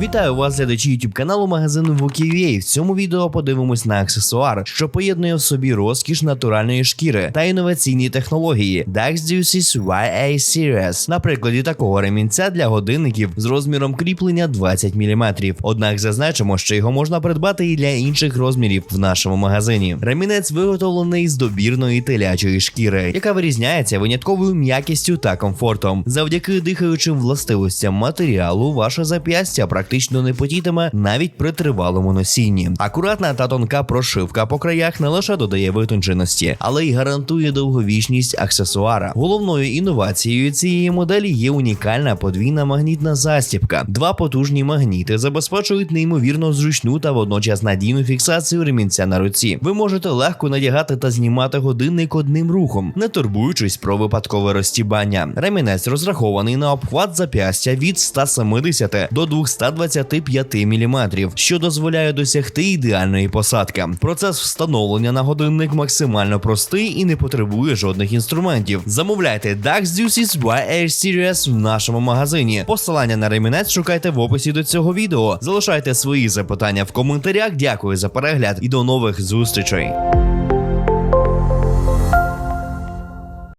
Вітаю вас, глядачі YouTube каналу магазину Вукі.ua. В цьому відео подивимось на аксесуар, що поєднує в собі розкіш натуральної шкіри та інноваційні технології Dax Deuces YA Series. На прикладі такого ремінця для годинників з розміром кріплення 20 мм. Однак зазначимо, що його можна придбати і для інших розмірів в нашому магазині. Ремінець виготовлений з добірної телячої шкіри, яка вирізняється винятковою м'якістю та комфортом. Завдяки дихаючим властивостям матеріалу, ваше зап'ястя практично не потітиме навіть при тривалому носінні. Акуратна та тонка прошивка по краях не лише додає витонченості, але й гарантує довговічність аксесуара. Головною інновацією цієї моделі є унікальна подвійна магнітна застібка. Два потужні магніти забезпечують неймовірно зручну та водночас надійну фіксацію ремінця на руці. Ви можете легко надягати та знімати годинник одним рухом, не турбуючись про випадкове розтібання. Ремінець розрахований на обхват зап'ястя від 170 до 225 мм, що дозволяє досягти ідеальної посадки. Процес встановлення на годинник максимально простий і не потребує жодних інструментів. Замовляйте Dax Deuces YA Series в нашому магазині. Посилання на ремінець шукайте в описі до цього відео. Залишайте свої запитання в коментарях. Дякую за перегляд і до нових зустрічей.